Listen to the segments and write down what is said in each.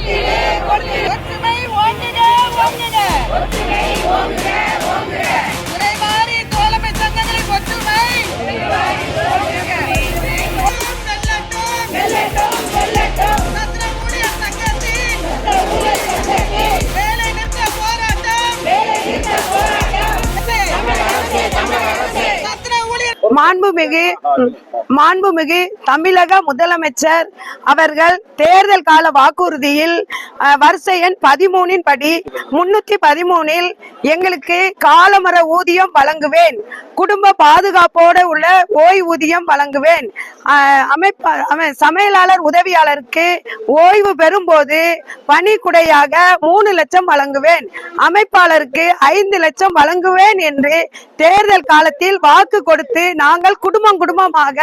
ஒற்றுமை ஒன்றிட ஒன்றிட மாண்புமிகு மாண்புமிகு தமிழக முதலமைச்சர் அவர்கள் தேர்தல் கால வாக்குறுதியில் வரிசை எண் பதிமூணின் படி முன்னூத்தி பதிமூனில் எங்களுக்கு காலமர ஊதியம் வழங்குவேன். குடும்ப பாதுகாப்போடு உள்ள ஓய்வூதியம் வழங்குவேன். அஹ், அமைப்ப சமையலாளர் உதவியாளருக்கு ஓய்வு பெறும்போது பணிக்குடையாக மூணு லட்சம் வழங்குவேன். அமைப்பாளருக்கு ஐந்து லட்சம் வழங்குவேன் என்று தேர்தல் காலத்தில் வாக்கு கொடுத்து நாங்கள் குடும்பம் குடும்பமாக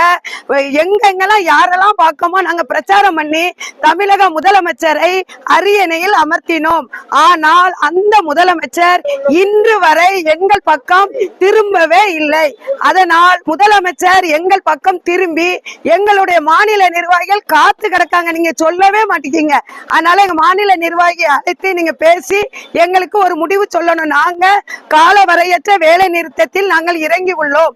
எங்கெங்கெல்லாம் யாரெல்லாம் பார்க்கமோ நாங்க பிரச்சாரம் பண்ணி தமிழக முதலமைச்சரை அரியணையில் அமர்த்தினோம். ஆனால் அந்த முதலமைச்சர் இன்று வரை எங்கள் பக்கம் திரும்பவே இல்லை. அதனால் முதலமைச்சர் எங்கள் பக்கம் திரும்பி எங்களுடைய மாநில நிர்வாகிகள் காத்து கிடக்காங்க. நீங்க சொல்லவே மாட்டேங்க. அதனால எங்க மாநில நிர்வாகி அழைத்து நீங்க பேசி எங்களுக்கு ஒரு முடிவு சொல்லணும். நாங்க காலவரையற்ற வேலை நிறுத்தத்தில் நாங்கள் இறங்கி உள்ளோம்.